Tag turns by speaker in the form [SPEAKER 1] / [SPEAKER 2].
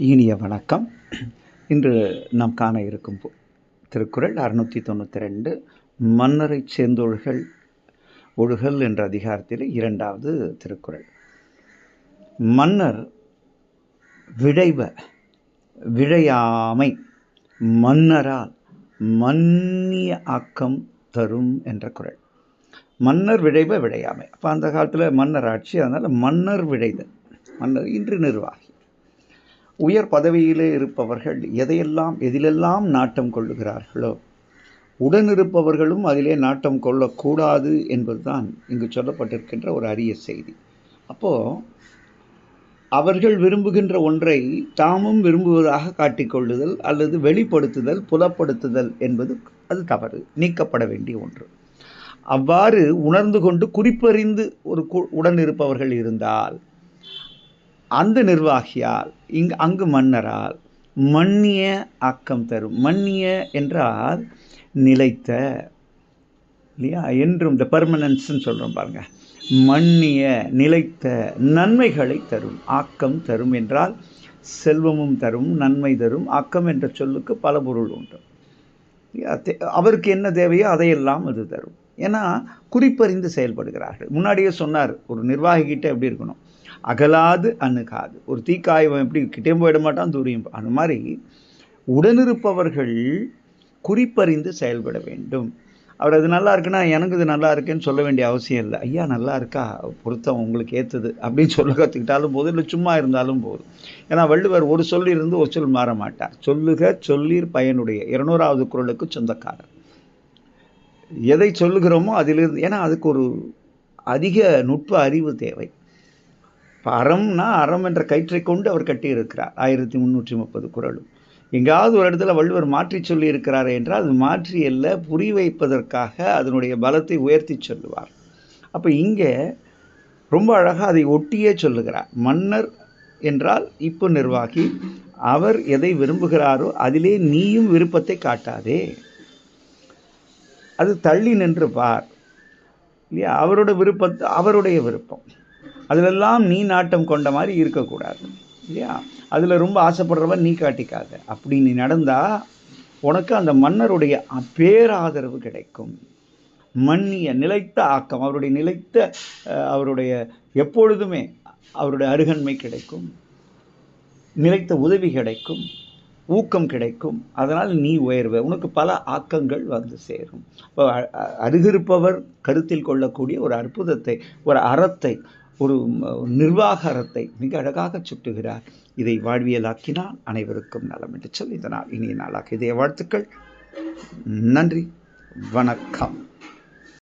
[SPEAKER 1] இனிய வணக்கம். இன்று நாம் காண இருக்கும் பு- திருக்குறள் அறுநூற்றி தொண்ணூற்றி ரெண்டு மன்னரை சேர்ந்தொழுகல் ஒழுகல் என்ற அதிகாரத்தில் இரண்டாவது திருக்குறள். மன்னர் விழைவ விழையாமை மன்னரால் மன்னிய ஆக்கம் தரும் என்ற குறள். மன்னர் விழைவ விழையாமை. அப்போ அந்த காலத்தில் மன்னர் ஆட்சி அதனால் மன்னர் விழைதல். மன்னர் இன்று நிர்வாகி. உயர் பதவியிலே இருப்பவர்கள் எதையெல்லாம் எதிலெல்லாம் நாட்டம் கொள்ளுகிறார்களோ உடனிருப்பவர்களும் அதிலே நாட்டம் கொள்ளக்கூடாது என்பதுதான் இங்கு சொல்லப்பட்டிருக்கின்ற ஒரு அரிய செய்தி. அப்போது அவர்கள் விரும்புகின்ற ஒன்றை தாமும் விரும்புவதாக காட்டிக்கொள்ளுதல் அல்லது வெளிப்படுத்துதல் புலப்படுத்துதல் என்பது அது தவறு நீக்கப்பட வேண்டிய ஒன்று. அவ்வாறு உணர்ந்து கொண்டு குறிப்பறிந்து ஒரு கு- உடன் இருப்பவர்கள் இருந்தால் அந்த நிர்வாகியால் இங்கு அங்கு மன்னரால் மன்னிய ஆக்கம் தரும். மன்னிய என்றால் நிலைத்த இல்லையா? என்றும் இந்த பர்மனன்ஸ்ன்னு சொல்கிறோம் பாருங்க. மன்னிய நிலைத்த நன்மைகளை தரும். ஆக்கம் தரும் என்றால் செல்வமும் தரும் நன்மை தரும். ஆக்கம் என்ற சொல்லுக்கு பல பொருள் உண்டு. அவருக்கு என்ன தேவையோ அதையெல்லாம் அது தரும். ஏன்னா குறிப்பறிந்து செயல்படுகிறார்கள். முன்னாடியே சொன்னார் ஒரு நிர்வாகிகிட்ட எப்படி இருக்கணும்? அகலாது அணுகாது. ஒரு தீக்காயம் எப்படி கிட்டே போயிட மாட்டான் தூரியும் அந்த மாதிரி உடனிருப்பவர்கள் குறிப்பறிந்து செயல்பட வேண்டும். அவர் அது நல்லா இருக்குன்னா எனக்கு இது நல்லா இருக்குன்னு சொல்ல வேண்டிய அவசியம் இல்லை. ஐயா நல்லா இருக்கா? பொருத்தம் உங்களுக்கு ஏற்றுது அப்படின்னு சொல்ல கற்றுக்கிட்டாலும் போதும் இல்லை சும்மா இருந்தாலும் போதும். ஏன்னா வள்ளுவர் ஒரு சொல்லிருந்து ஒரு சொல் மாற மாட்டார். சொல்லுக சொல்லீர் பயனுடைய. இருநூறாவது குரலுக்கு சொந்தக்காரர். எதை சொல்லுகிறோமோ அதிலிருந்து ஏன்னா அதுக்கு ஒரு அதிக நுட்ப அறிவு தேவை. இப்போ அறம்னா அறம் என்ற கயிற்றை கொண்டு அவர் கட்டியிருக்கிறார். ஆயிரத்தி முந்நூற்றி முப்பது குரலும் எங்காவது ஒரு இடத்துல வள்ளுவர் மாற்றி சொல்லியிருக்கிறார் என்றால் அது மாற்றி அல்ல புரி வைப்பதற்காக அதனுடைய பலத்தை உயர்த்தி சொல்லுவார். அப்போ இங்கே ரொம்ப அழகாக அதை ஒட்டியே சொல்லுகிறார். மன்னர் என்றால் இப்போ நிர்வாகி அவர் எதை விரும்புகிறாரோ அதிலே நீயும் விருப்பத்தை காட்டாதே. அது தள்ளி நின்று பார். இல்லையா? அவரோட விருப்பத்தை அவருடைய விருப்பம். அதிலெல்லாம் நீ நாட்டம் கொண்ட மாதிரி இருக்கக்கூடாது. இல்லையா? அதில் ரொம்ப ஆசைப்படுறவன் நீ காட்டிக்காத. அப்படி நீ நடந்தா உனக்கு அந்த மன்னருடைய அ- பேராதரவு கிடைக்கும். மன்னிய நிலைத்த ஆக்கம் அவருடைய நிலைத்த அஹ், அவருடைய எப்பொழுதுமே அவருடைய அருகன்மை கிடைக்கும். நிலைத்த உதவி கிடைக்கும். ஊக்கம் கிடைக்கும். அதனால் நீ உயர்வ. உனக்கு பல ஆக்கங்கள் வந்து சேரும். இப்போ அருகிருப்பவர் கருத்தில் கொள்ளக்கூடிய ஒரு அற்புதத்தை ஒரு அறத்தை ஒரு நிர்வாகரத்தை மிக அழகாக சுட்டுகிறார். இதை வாழ்வியலாக்கினால் அனைவருக்கும் நலம் என்று சொல்லி இதனால் இனிய நாளாக. இதய வாழ்த்துக்கள். நன்றி. வணக்கம்.